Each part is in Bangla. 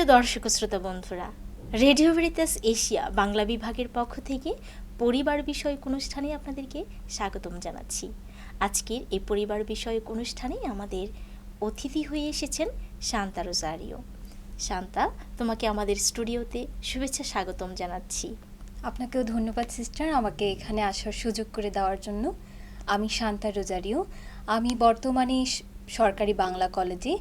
প্রিয় দর্শক শ্রোতা বন্ধুরা রেডিও ভেরিতাস এশিয়া বাংলা বিভাগের পক্ষ থেকে পরিবার বিষয়ক অনুষ্ঠানে আপনাদেরকে স্বাগতম জানাচ্ছি। আজকের এই পরিবার বিষয়ক অনুষ্ঠানে আমাদের অতিথি হয়ে এসেছেন শান্তা রোজারিও। শান্তা, তোমাকে আমাদের স্টুডিওতে শুভেচ্ছা স্বাগতম জানাচ্ছি। আপনাকেও ধন্যবাদ সিস্টার আমাকে এখানে আসার সুযোগ করে দেওয়ার জন্য। আমি শান্তা রোজারিও। আমি বর্তমানে সরকারি বাংলা কলেজে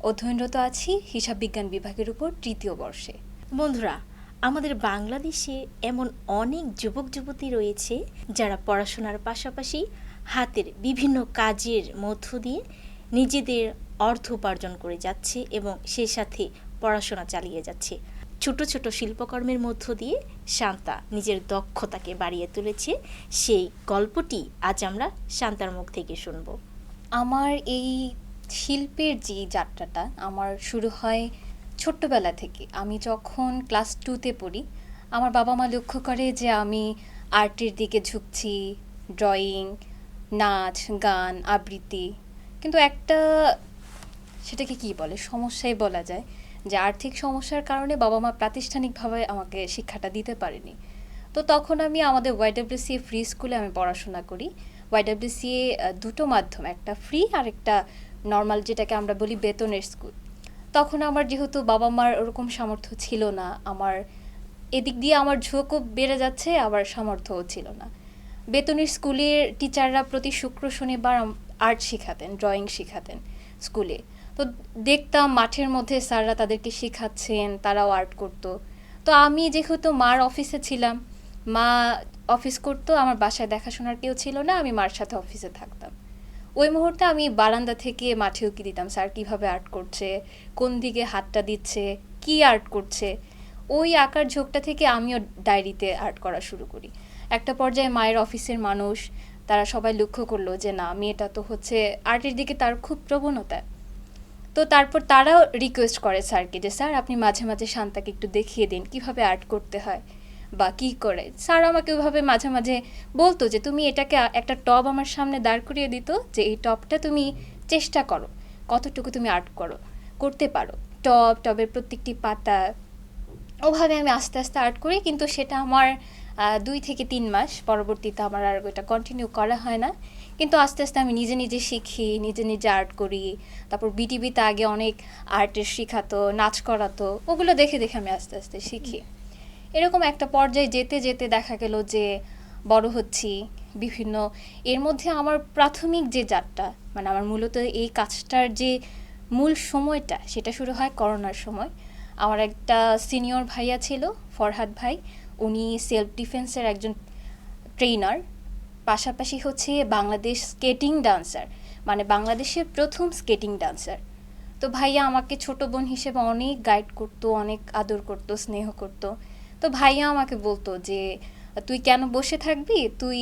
অধ্যয়নরত আছি হিসাব বিজ্ঞান বিভাগের উপর তৃতীয় বর্ষে। বন্ধুরা, আমাদের বাংলাদেশে এমন অনেক যুবক যুবতী রয়েছে যারা পড়াশোনার পাশাপাশি হাতের বিভিন্ন কাজের মধ্য দিয়ে নিজেদের অর্থ উপার্জন করে যাচ্ছে এবং সেই সাথে পড়াশোনা চালিয়ে যাচ্ছে। ছোট ছোট শিল্পকর্মের মধ্য দিয়ে শান্তা নিজের দক্ষতাকে বাড়িয়ে তুলেছে। সেই গল্পটি আজ আমরা শান্তার মুখ থেকে শুনব। আমার এই শিল্পের যে যাত্রাটা আমার শুরু হয় ছোট্টবেলা থেকে। আমি যখন ক্লাস টুতে পড়ি, আমার বাবা মা লক্ষ্য করে যে আমি আর্টের দিকে ঝুঁকছি ড্রয়িং নাচ, গান, আবৃত্তি। কিন্তু একটা সেটাকে কি বলে, সমস্যাই বলা যায় যে আর্থিক সমস্যার কারণে বাবা মা প্রাতিষ্ঠানিকভাবে আমাকে শিক্ষাটা দিতে পারেনি। তো তখন আমি আমাদের ওয়াইডব্লিউসিএ ফ্রি স্কুলে আমি পড়াশোনা করি। ওয়াইডব্লিউসিএ দুটো মাধ্যম, একটা ফ্রি আর একটা নর্মাল যেটাকে আমরা বলি বেতনের স্কুল তখন আমার যেহেতু বাবা মার ওরকম সামর্থ্য ছিল না, আমার এদিক দিয়ে আমার ঝোঁকও বেড়ে যাচ্ছে, আবার সামর্থ্যও ছিল না। বেতনের স্কুলের টিচাররা প্রতি শুক্র, শনিবার আর্ট শিখাতেন ড্রয়িং শেখাতেন স্কুলে তো দেখতাম মাঠের মধ্যে স্যাররা তাদেরকে শেখাচ্ছেন, তারাও আর্ট করতো। তো আমি যেহেতু মার অফিসে ছিলাম, মা অফিস করতো, আমার বাসায় দেখাশোনার কেউ ছিল না, আমি মার সাথে অফিসে থাকতাম। ওই মুহূর্তে আমি বারান্দা থেকে মাঠে উকি দিতাম? স্যার কীভাবে আর্ট করছে? কোন দিকে হাতটা দিচ্ছে? কি আর্ট করছে? ওই আঁকার ঝোঁকটা থেকে আমিও ডায়েরিতে আর্ট করা শুরু করি। একটা পর্যায়ে মায়ের অফিসের মানুষ, তারা সবাই লক্ষ্য করল যে না, মেয়েটা তো হচ্ছে আর্টের দিকে তার খুব প্রবণতা। তো তারপর তারাও রিকোয়েস্ট করে স্যারকে যে, স্যার, আপনি মাঝে মাঝে শান্তাকে একটু দেখিয়ে দিন, কীভাবে আর্ট করতে হয়? বা কি করে? স্যার আমাকে ওইভাবে মাঝে মাঝে বলতো যে, তুমি এটাকে একটা টব আমার সামনে দাঁড় করিয়ে দিত যে, এই টবটা তুমি চেষ্টা করো। কতটুকু তুমি আর্ট করো, করতে পারো। টব, টবের প্রত্যেকটি পাতা। ওভাবে আমি আস্তে আস্তে আর্ট করি, কিন্তু সেটা আমার দুই থেকে তিন মাস। পরবর্তীতে আমার আর ওইটা কন্টিনিউ করা হয় না। কিন্তু আস্তে আস্তে আমি নিজে নিজে শিখি, নিজে নিজে আর্ট করি। তারপর বিটিভিতে আগে অনেক আর্টের শেখাতো, নাচ করাতো। ওগুলো দেখে দেখে আমি আস্তে আস্তে শিখি। এরকম একটা পর্যায়ে যেতে যেতে দেখা গেল যে বড় হচ্ছি বিভিন্ন। এর মধ্যে আমার প্রাথমিক যে যাত্রা মানে আমার মূলত এই কাজটার যে মূল সময়টা, সেটা শুরু হয় করোনার সময়। আমার একটা সিনিয়র ভাইয়া ছিল, ফরহাদ ভাই। উনি সেলফ ডিফেন্সের একজন ট্রেনার পাশাপাশি হচ্ছে বাংলাদেশ স্কেটিং ডান্সার মানে বাংলাদেশের প্রথম স্কেটিং ডান্সার তো ভাইয়া আমাকে ছোট বোন হিসেবে অনেক গাইড করতো, অনেক আদর করতো, স্নেহ করতো। তো ভাইয়া আমাকে বলতো যে, তুই কেন বসে থাকবি? তুই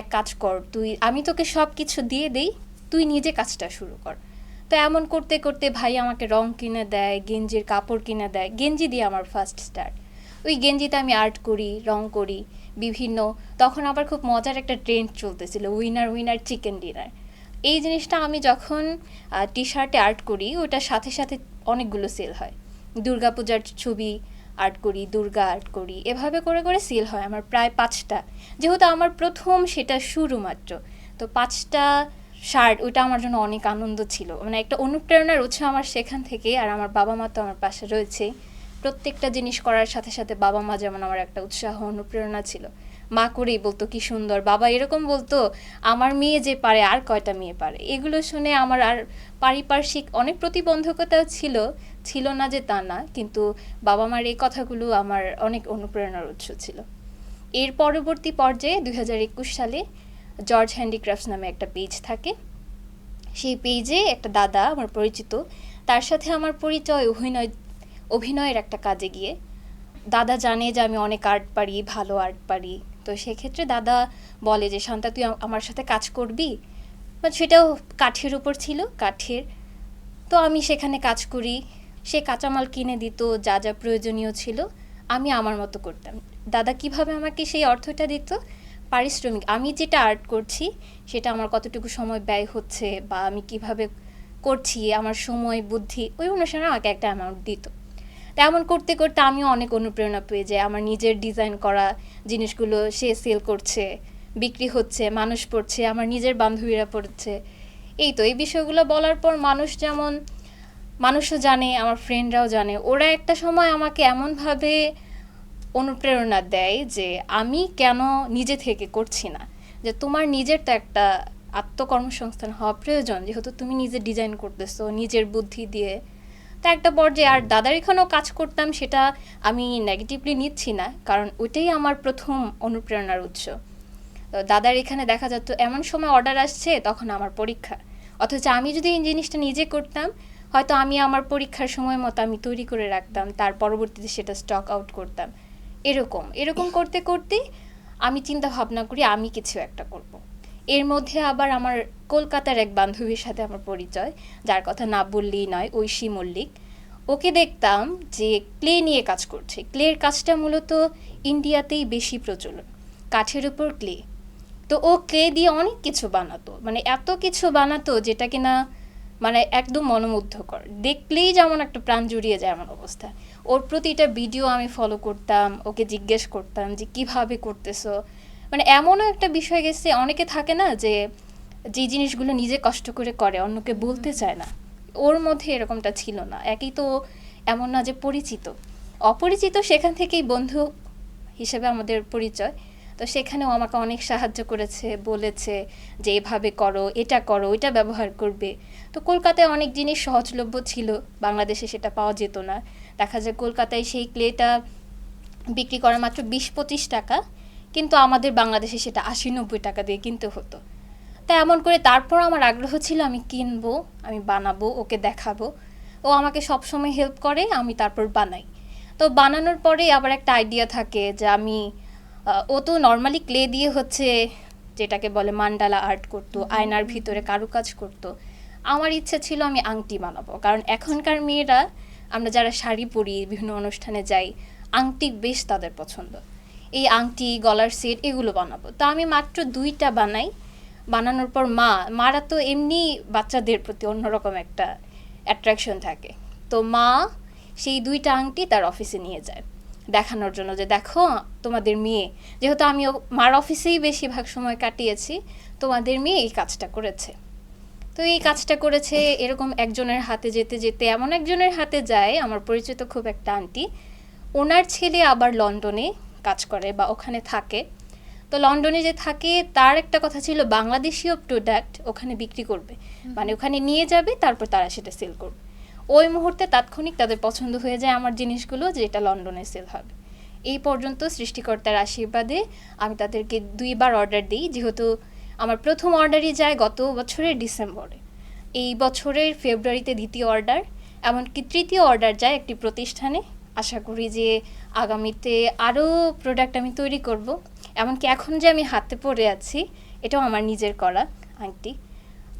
এক কাজ কর, তুই, আমি তোকে সব কিছু দিয়ে দেই, তুই নিজে কাজটা শুরু কর। তো এমন করতে করতে ভাই আমাকে রং কিনে দেয়, গেঞ্জির কাপড় কিনে দেয়, গেঞ্জি দিয়ে আমার ফার্স্ট স্টার্ট ওই গেঞ্জিতে আমি আর্ট করি, রং করি, বিভিন্ন, তখন আবার খুব মজার একটা ট্রেন্ড চলতেছিল উইনার উইনার চিকেন ডিনার এই জিনিসটা আমি যখন টি শার্টে আর্ট করি, ওটার সাথে সাথে অনেকগুলো সেল হয়। দুর্গাপূজার ছবি আর্ট করি, দুর্গা আর্ট করি, এভাবে করে করে সেল হয় আমার প্রায় পাঁচটা। যেহেতু আমার প্রথম সেটা শুরু মাত্র, তো পাঁচটা শার্ট ওটা আমার জন্য অনেক আনন্দ ছিল। মানে একটা অনুপ্রেরণার উৎস আমার সেখান থেকে, আর আমার বাবা মা তো আমার পাশে রয়েছে। প্রত্যেকটা জিনিস করার সাথে সাথে বাবা মা যেমন আমার একটা উৎসাহ, অনুপ্রেরণা ছিল। মা করেই বলতো, কি সুন্দর, বাবা এরকম বলতো, আমার মেয়ে যে পারে আর কয়টা মেয়ে পারে? এগুলো শুনে আমার আর পারিপার্শ্বিক অনেক প্রতিবন্ধকতাও ছিল ছিল না যে তা না, কিন্তু বাবা মার এই কথাগুলো আমার অনেক অনুপ্রেরণার উৎস ছিল। এর পরবর্তী পর্যায়ে দুই হাজার একুশ সালে জর্জ হ্যান্ডিক্রাফটস নামে একটা পেজ থাকে। সেই পেজে একটা দাদা আমার পরিচিত, তার সাথে আমার পরিচয়, অভিনয়, অভিনয়ের একটা কাজে গিয়ে, দাদা জানে যে আমি অনেক আর্ট পারি, ভালো আর্ট পারি তো সেক্ষেত্রে দাদা বলে যে, শান্তা, তুই আমার সাথে কাজ করবি? But সেটাও কাঠের উপর ছিল, কাঠের। তো আমি সেখানে কাজ করি। সে কাঁচামাল কিনে দিত, যা যা প্রয়োজনীয় ছিল, আমি আমার মতো করতাম। দাদা কীভাবে আমাকে সেই অর্থটা দিত? পারিশ্রমিক। আমি যেটা আর্ট করছি, সেটা আমার কতটুকু সময় ব্যয় হচ্ছে, বা আমি কীভাবে করছি, আমার সময়, বুদ্ধি, ওই অনুসারে আমাকে একটা অ্যামাউন্ট দিত। তেমন করতে করতে আমিও অনেক অনুপ্রেরণা পেয়ে যাই। আমার নিজের ডিজাইন করা জিনিসগুলো সে সেল করছে, বিক্রি হচ্ছে, মানুষ পড়ছে, আমার নিজের বান্ধবীরা পড়ছে। এই তো, এই বিষয়গুলো বলার পর মানুষ যেমন, মানুষও জানে, আমার ফ্রেন্ডরাও জানে। ওরা একটা সময় আমাকে এমনভাবে অনুপ্রেরণা দেয় যে আমি কেন নিজে থেকে করছি না। যে তোমার নিজের তো একটা আত্মকর্মসংস্থান হওয়া প্রয়োজন, যেহেতু তুমি নিজে ডিজাইন করতেছো, নিজের বুদ্ধি দিয়ে তা একটা পর্যায়ে, আর দাদার এখানেও কাজ করতাম, সেটা আমি নেগেটিভলি নিচ্ছি না, কারণ ওইটাই আমার প্রথম অনুপ্রেরণার উৎস। তো দাদার এখানে দেখা যেত এমন সময় অর্ডার আসছে, তখন আমার পরীক্ষা। অথচ আমি যদি এই জিনিসটা নিজে করতাম, হয়তো আমি আমার পরীক্ষার সময় মতো আমি তৈরি করে রাখতাম, তার পরবর্তীতে সেটা স্টক আউট করতাম। এরকম এরকম করতে করতে আমি চিন্তা ভাবনা করি, আমি কিছু একটা করব। এর মধ্যে আবার আমার কলকাতার এক বান্ধবীর সাথে আমার পরিচয়, যার কথা না বললেই নয়, ঐশী মল্লিক। ওকে দেখতাম যে ক্লে নিয়ে কাজ করছে। ক্লের কাজটা মূলত ইন্ডিয়াতেই বেশি প্রচলন, কাঠের উপর ক্লে। তো ও ক্লে দিয়ে অনেক কিছু বানাতো মানে এত কিছু বানাতো যেটা কিনা মানে একদম মনোমুগ্ধকর। দেখলেই যেমন একটা প্রাণ জুড়িয়ে যায় এমন অবস্থা। ওর প্রতিটা ভিডিও আমি ফলো করতাম, ওকে জিজ্ঞেস করতাম যে কীভাবে করতেছো? মানে এমনও একটা বিষয় গেছে অনেকে থাকে না যে যে জিনিসগুলো নিজে কষ্ট করে করে অন্যকে বলতে চায় না। ওর মধ্যে এরকমটা ছিল না। একই তো এমন না যে পরিচিত। অপরিচিত সেখান থেকেই বন্ধু হিসেবে আমাদের পরিচয়। তো সেখানেও আমাকে অনেক সাহায্য করেছে বলেছে যে এভাবে করো এটা করো এটা ব্যবহার করবে। তো কলকাতায় অনেক জিনিস সহজলভ্য ছিল বাংলাদেশে সেটা পাওয়া যেত না। দেখা যায় কলকাতায় সেই ক্লেটা বিক্রি করা মাত্র বিশ পঁচিশ টাকা। কিন্তু আমাদের বাংলাদেশে সেটা আশি নব্বই টাকা দিয়ে কিনতে হতো। তা এমন করে তারপর আমার আগ্রহ ছিল আমি কিনবো আমি বানাবো ওকে দেখাবো। ও আমাকে সবসময় হেল্প করে আমি তারপর বানাই। তো বানানোর পরে আবার একটা আইডিয়া থাকে যে আমি ও তো নর্মালি ক্লে দিয়ে হচ্ছে যেটাকে বলে মান্ডালা আর্ট করতো আয়নার ভিতরে কারুকাজ করতো। আমার ইচ্ছে ছিল আমি আংটি বানাবো কারণ এখনকার মেয়েরা আমরা যারা শাড়ি পরি বিভিন্ন অনুষ্ঠানে যাই আংটি বেশ তাদের পছন্দ। এই আংটি, গলার সেট এগুলো বানাবো। তো আমি মাত্র দুইটা বানাই। বানানোর পর মা, মারা তো এমনি বাচ্চাদের প্রতি অন্যরকম একটা অ্যাট্রাকশন থাকে। তো মা সেই দুইটা আংটি তার অফিসে নিয়ে যায়। দেখানোর জন্য যে, দেখো, তোমাদের মেয়ে। যেহেতু আমি মার অফিসেই বেশিরভাগ সময় কাটিয়েছি, তোমাদের মেয়ে এই কাজটা করেছে। তো এই কাজটা করেছে, এরকম একজনের হাতে যেতে যেতে, এমন একজনের হাতে যায়, আমার পরিচিত খুব একটা আন্টি ওনার ছেলে আবার লন্ডনে কাজ করে বা ওখানে থাকে। তো লন্ডনে যে থাকে তার একটা কথা ছিল বাংলাদেশীয় প্রোডাক্ট ওখানে বিক্রি করবে। মানে ওখানে নিয়ে যাবে তারপর তারা সেটা সেল করবে। ওই মুহূর্তে তাৎক্ষণিক তাদের পছন্দ হয়ে যায় আমার জিনিসগুলো যেটা লন্ডনে সেল হবে। এই পর্যন্ত সৃষ্টিকর্তার আশীর্বাদে আমি তাদেরকে দুইবার অর্ডার দিই যেহেতু আমার প্রথম অর্ডারই যায় গত বছরের ডিসেম্বরে। এই বছরের ফেব্রুয়ারিতে দ্বিতীয় অর্ডার এমনকি তৃতীয় অর্ডার যায় একটি প্রতিষ্ঠানে। আশা করি যে আগামীতে আরও প্রোডাক্ট আমি তৈরি করব। এমনকি এখন যে আমি হাতে পড়ে আছি এটাও আমার নিজের করা আংটি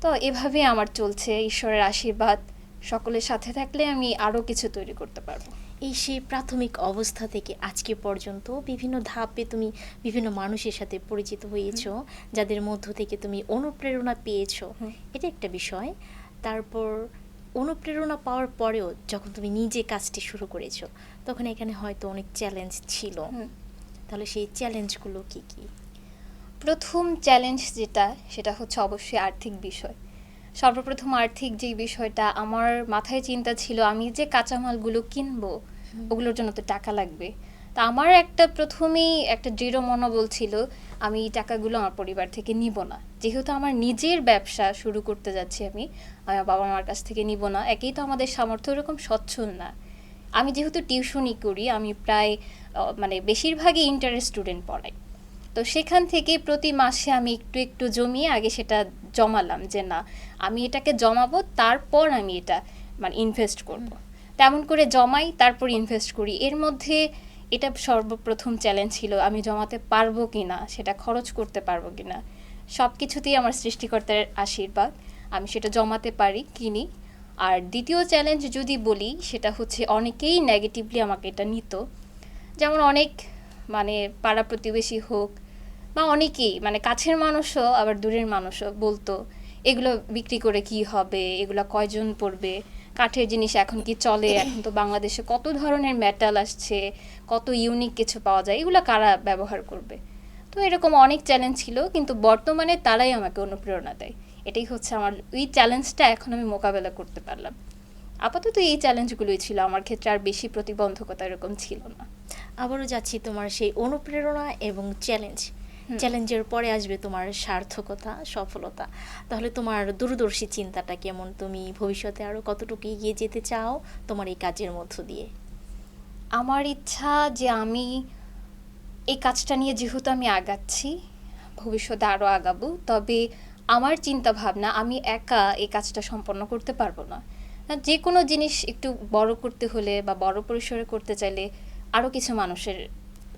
তো এভাবে আমার চলছে ঈশ্বরের আশীর্বাদ। সকলের সাথে থাকলে আমি আরও কিছু তৈরি করতে পারব। এই সেই প্রাথমিক অবস্থা থেকে আজকে পর্যন্ত বিভিন্ন ধাপে তুমি বিভিন্ন মানুষের সাথে পরিচিত হয়েছো যাদের মধ্য থেকে তুমি অনুপ্রেরণা পেয়েছ। এটা একটা বিষয়। তারপর অনুপ্রেরণা পাওয়ার পরেও যখন তুমি নিজে কাজটি শুরু করেছ তখন এখানে হয়তো অনেক চ্যালেঞ্জ ছিল। তাহলে সেই চ্যালেঞ্জগুলো কি কি? প্রথম চ্যালেঞ্জ যেটা সেটা হচ্ছে অবশ্যই আর্থিক বিষয়। সর্বপ্রথম আর্থিক যেই বিষয়টা আমার মাথায় চিন্তা ছিল আমি যে কাঁচামালগুলো কিনবো ওগুলোর জন্য তো টাকা লাগবে। তা আমার একটা প্রথমেই একটা দৃঢ় মনোবল ছিল আমি এই টাকাগুলো আমার পরিবার থেকে নিব না। যেহেতু আমার নিজের ব্যবসা শুরু করতে যাচ্ছি আমি আমার বাবা মার কাছ থেকে নিব না একেই তো আমাদের সামর্থ্য ওরকম সচ্ছল না। আমি যেহেতু টিউশনই করি আমি প্রায় মানে বেশিরভাগই ইন্টারেস্ট স্টুডেন্ট পড়াই। তো সেখান থেকে প্রতি মাসে আমি একটু একটু জমিয়ে আগে সেটা জমালাম যে না আমি এটাকে জমাবো তারপর আমি এটা মানে ইনভেস্ট করব। তেমন করে জমাই তারপর ইনভেস্ট করি। এর মধ্যে এটা সর্বপ্রথম চ্যালেঞ্জ ছিল, আমি জমাতে পারব কি না সেটা খরচ করতে পারব কি না সব কিছুতেই আমার সৃষ্টিকর্তার আশীর্বাদ, আমি সেটা জমাতে পারি কিনি। আর দ্বিতীয় চ্যালেঞ্জ যদি বলি, সেটা হচ্ছে অনেকেই নেগেটিভলি আমাকে এটা নিত। যেমন অনেক মানে পাড়া প্রতিবেশী হোক, বা অনেকেই মানে কাছের মানুষও, আবার দূরের মানুষও বলতো, এগুলো বিক্রি করে কি হবে? এগুলো কয়জন পড়বে? কাঠের জিনিস এখন কি চলে? এখন তো বাংলাদেশে কত ধরনের মেটাল আসছে, কত ইউনিক কিছু পাওয়া যায়, এগুলো কারা ব্যবহার করবে? তো এরকম অনেক চ্যালেঞ্জ ছিল, কিন্তু বর্তমানে তারাই আমাকে অনুপ্রেরণা দেয়। এটাই হচ্ছে আমার, ওই চ্যালেঞ্জটা এখন আমি মোকাবেলা করতে পারলাম। আপাতত এই চ্যালেঞ্জগুলোই ছিল, আমার ক্ষেত্রে আর বেশি প্রতিবন্ধকতা এরকম ছিল না। আবারও যাচ্ছি তোমার সেই অনুপ্রেরণা এবং চ্যালেঞ্জ। চ্যালেঞ্জের পরে আসবে তোমার সার্থকতা সফলতা। তাহলে তোমার দূরদর্শী চিন্তাটা কেমন? তুমি ভবিষ্যতে আরও কতটুকু এগিয়ে যেতে চাও তোমার এই কাজের মধ্য দিয়ে? আমার ইচ্ছা যে আমি এই কাজটা নিয়ে যেহেতু আমি আগাচ্ছি ভবিষ্যতে আরও আগাবো তবে আমার চিন্তা ভাবনা আমি একা এই কাজটা সম্পন্ন করতে পারব না। না, যে কোনো জিনিস একটু বড় করতে হলে বা বড় পরিসরে করতে চাইলে আরও কিছু মানুষের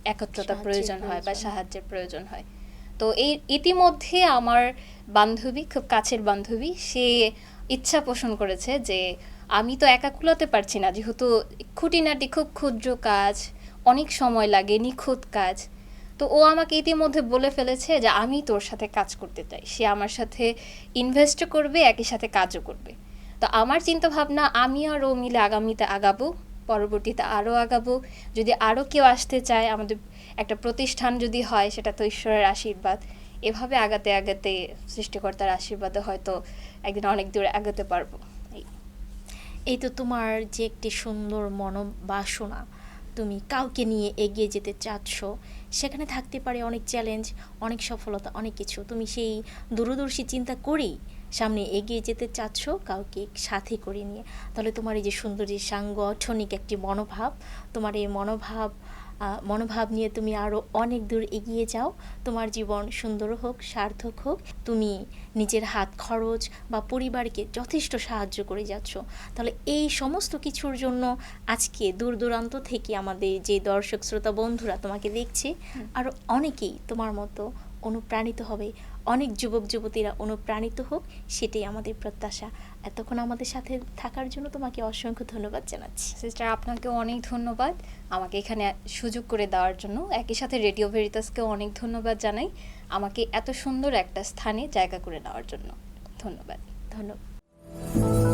একত্রতা প্রয়োজন হয় বা সাহায্যের প্রয়োজন হয়। তো এই ইতিমধ্যে আমার বান্ধবী খুব কাছের বান্ধবী সে ইচ্ছা পোষণ করেছে যে আমি তো একা কুলাতে পারছি না যেহেতু খুঁটিনাটি খুব ক্ষুদ্র কাজ অনেক সময় লাগে নিখুঁত কাজ। তো ও আমাকে ইতিমধ্যে বলে ফেলেছে যে আমি তোর সাথে কাজ করতে চাই। সে আমার সাথে ইনভেস্ট করবে একই সাথে কাজও করবে। তো আমার চিন্তা ভাবনা আমি আর ও মিলে আগামীতে আগাবো। পরবর্তীতে আরও আগাবো। যদি আরও কেউ আসতে চায়, আমাদের একটা প্রতিষ্ঠান যদি হয়, সেটা তো ঈশ্বরের আশীর্বাদ। এভাবে আগাতে আগাতে সৃষ্টিকর্তার আশীর্বাদে হয়তো একদিন অনেক দূরে আগাতে পারব। এই। তো তোমার যে একটি সুন্দর মনোবাসনা তুমি কাউকে নিয়ে এগিয়ে যেতে চাচ্ছ, সেখানে থাকতে পারে অনেক চ্যালেঞ্জ অনেক সফলতা, অনেক কিছু। তুমি সেই দূরদর্শী চিন্তা করেই সামনে এগিয়ে যেতে চাচ্ছ কাউকে সাথে করে নিয়ে তাহলে তোমার এই যে সুন্দর যে সাংগঠনিক একটি মনোভাব তোমার এই মনোভাব মনোভাব নিয়ে তুমি আরও অনেক দূর এগিয়ে যাও। তোমার জীবন সুন্দর হোক সার্থক হোক তুমি নিজের হাত খরচ বা পরিবারকে যথেষ্ট সাহায্য করে যাচ্ছ। তাহলে এই সমস্ত কিছুর জন্য আজকে দূর দূরান্ত থেকে আমাদের যে দর্শক শ্রোতা বন্ধুরা তোমাকে দেখছে আরও অনেকেই তোমার মতো অনুপ্রাণিত হবে। অনেক যুবক যুবতীরা অনুপ্রাণিত হোক সেটাই আমাদের প্রত্যাশা। এতক্ষণ আমাদের সাথে থাকার জন্য তোমাকে অসংখ্য ধন্যবাদ জানাচ্ছি। সিস্টার আপনাকে অনেক ধন্যবাদ আমাকে এখানে সুযোগ করে দেওয়ার জন্য। একই সাথে রেডিও ভেরিতাসকেও অনেক ধন্যবাদ জানাই আমাকে এত সুন্দর একটা স্থানে জায়গা করে দেওয়ার জন্য। ধন্যবাদ। ধন্যবাদ।